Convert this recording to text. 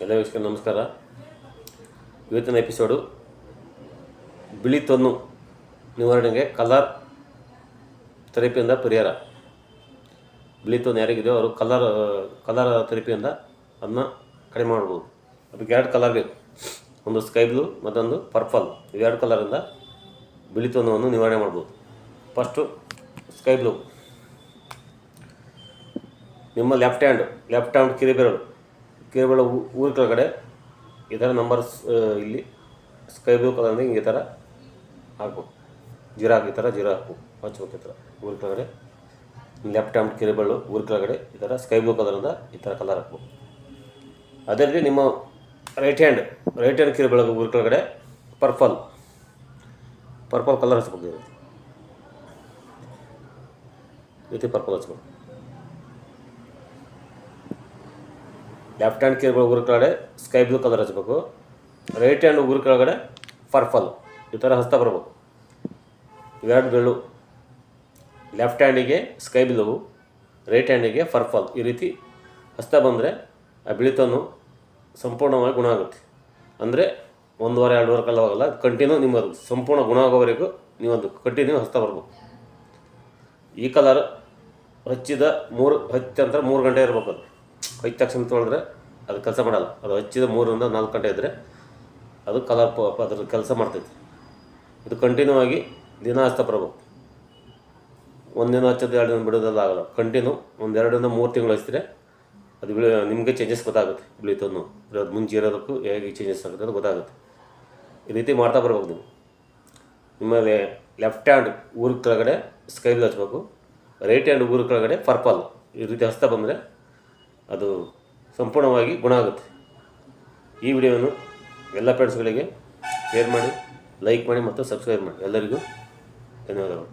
ಎಲ್ಲ ವೀಕ್ಷಕರು, ನಮಸ್ಕಾರ. ಇವತ್ತಿನ ಎಪಿಸೋಡು ಬಿಳಿ ತೊನ್ನು ನಿವಾರಣೆಗೆ ಕಲರ್ ಥೆರಪಿಯಿಂದ ಪರಿಹಾರ. ಬಿಳಿ ತೊನ್ನು ಯಾರಿಗಿದೆಯೋ ಅವರು ಕಲರ್ ಕಲರ್ ಥೆರಪಿಯಿಂದ ಅದನ್ನ ಕಡಿಮೆ ಮಾಡ್ಬೋದು. ಅದಕ್ಕೆ ಎರಡು ಕಲರ್ ಬೇಕು. ಒಂದು ಸ್ಕೈ ಬ್ಲೂ ಮತ್ತೊಂದು ಪರ್ಪಲ್. ಇವೆರಡು ಕಲರಿಂದ ಬಿಳಿ ತೊನ್ನವನ್ನು ನಿವಾರಣೆ ಮಾಡ್ಬೋದು. First sky blue. ನಿಮ್ಮ ಲೆಫ್ಟ್ ಹ್ಯಾಂಡ್ ಲೆಫ್ಟ್ ಹ್ಯಾಂಡ್ ಕಿರಿಬೆರಳು. ಊ- ಊರ ಕೆಳಗಡೆ ಈ ಥರ ನಂಬರ್ಸ್ ಇಲ್ಲಿ ಸ್ಕೈ ಬ್ಲೂ ಕಲರ್ ಹಿಂಗೆ ಈ ಥರ ಹಾಕು. ಜೀರಾ ಹಾಕಿ ಈ ಥರ ಜೀರಾ ಹಾಕು. ಹಚ್ಬೇಕು ಈ ಥರ ಊರ ಕೆಳಗಡೆ ಲೆಫ್ಟ್ ಹ್ಯಾಂಡ್ ಕೇಬಲ್ಲು ಊರ ಕೆಳಗಡೆ ಈ ಥರ ಸ್ಕೈ ಬ್ಲೂ ಕಲರಿಂದ ಈ ಥರ ಕಲರ್ ಹಾಕ್ಬೇಕು ಅದೇ ರೀತಿ ನಿಮ್ಮ ರೈಟ್ ಹ್ಯಾಂಡ್ ರೈಟ್ ಹ್ಯಾಂಡ್ ಕಿರಿಬೆರಳು ಊರ ಕೆಳಗಡೆ ಪರ್ಪಲ್ ಪರ್ಪಲ್ ಕಲರ್ ಹಚ್ಬೇಕು. ಈ ರೀತಿ. ಪರ್ಪಲ್ ಹಚ್ಬೇಕು. ಲೆಫ್ಟ್ ಹ್ಯಾಂಡ್ ಕೇಬಲ್ ಉಗುರು ಕೆಳಗಡೆ, ಸ್ಕೈ ಬ್ಲೂ ಕಲರ್ ಹಚ್ಚಬೇಕು ರೈಟ್ ಹ್ಯಾಂಡ್ ಉಗುರು ಕೆಳಗಡೆ, ಪರ್ಪಲ್. ಈ ಥರ ಹಸ್ತ ಬರಬೇಕು. ಇವೆರಡು ಬೆಳ್ಳು ಲೆಫ್ಟ್ ಹ್ಯಾಂಡಿಗೆ ಸ್ಕೈ ಬ್ಲೂ, ರೈಟ್ ಹ್ಯಾಂಡಿಗೆ ಪರ್ಪಲ್. ಈ ರೀತಿ ಹಸ್ತ ಬಂದರೆ ಆ ಬಿಳಿತನು ಸಂಪೂರ್ಣವಾಗಿ ಗುಣ ಆಗುತ್ತೆ. ಅಂದರೆ ಒಂದು ವಾರ ಎರಡು ವಾರ ಕಾಲ ಹೋಗಲ್ಲ ಕಂಟಿನ್ಯೂ ನಿಮ್ಮದು ಸಂಪೂರ್ಣ ಗುಣ ಆಗೋವರೆಗೂ ನೀವೊಂದು ಕಂಟಿನ್ಯೂ ಹಸ್ತ ಬರ್ಬೇಕು. ಈ ಕಲರ್ ಹಚ್ಚಿದ ಮೂರು, ಹಚ್ಚಿ ಅಂತ ಮೂರು ಗಂಟೆ ಇರ್ಬೇಕು ಅದು. ಹಚ್ಚಿ ತಕ್ಷಣ ತೊಳೆದ್ರೆ ಅದು ಕೆಲಸ ಮಾಡಲ್ಲ. ಅದು ಹಚ್ಚಿದ ಮೂರರಿಂದ ನಾಲ್ಕು ಗಂಟೆ ಇದ್ದರೆ ಅದು ಕಲರ್ ಪ ಅದ್ರ ಕೆಲಸ ಮಾಡ್ತೈತಿ. ಇದು ಕಂಟಿನ್ಯೂ ಆಗಿ ದಿನ ಹಚ್ತಾ ಒಂದು ಒಂದಿನ ಹಚ್ಚೋದು, ಎರಡು ದಿನ ಬಿಡೋದೆಲ್ಲ ಆಗಲ್ಲ. ಕಂಟಿನ್ಯೂ ಒಂದು ಎರಡರಿಂದ ಮೂರು ತಿಂಗಳು ಹಚ್ಚಿದ್ರೆ ಅದು ಬಿಳಿ ನಿಮಗೆ ಚೇಂಜಸ್ ಗೊತ್ತಾಗುತ್ತೆ. ಬಿಳಿತನ್ನು. ಅದು ಮುಂಚೆ ಇರೋದಕ್ಕೂ ಹೇಗೆ ಚೇಂಜಸ್ ಆಗುತ್ತೆ ಅದು ಗೊತ್ತಾಗುತ್ತೆ. ಈ ರೀತಿ ಮಾಡ್ತಾ ಬರ್ಬೇಕು ನೀವು. ನಿಮ್ಮಲ್ಲಿ ಲೆಫ್ಟ್ ಹ್ಯಾಂಡ್ ಊರ ಕೆಳಗಡೆ ಸ್ಕೈ ಬ್ಲೂ ಹಚ್ಬೇಕು. ರೈಟ್ ಹ್ಯಾಂಡ್ ಊರ ಕೆಳಗಡೆ ಪರ್ಪಲ್ ಈ ರೀತಿ ಹಚ್ತಾ ಬಂದರೆ ಅದು ಸಂಪೂರ್ಣವಾಗಿ ಗುಣ ಆಗುತ್ತೆ. ಈ ವಿಡಿಯೋವನ್ನು ಎಲ್ಲ ಫ್ರೆಂಡ್ಸ್ಗಳಿಗೆ ಶೇರ್ ಮಾಡಿ ಲೈಕ್ ಮಾಡಿ ಮತ್ತು ಸಬ್ಸ್ಕ್ರೈಬ್ ಮಾಡಿ. ಎಲ್ಲರಿಗೂ ಧನ್ಯವಾದಗಳು.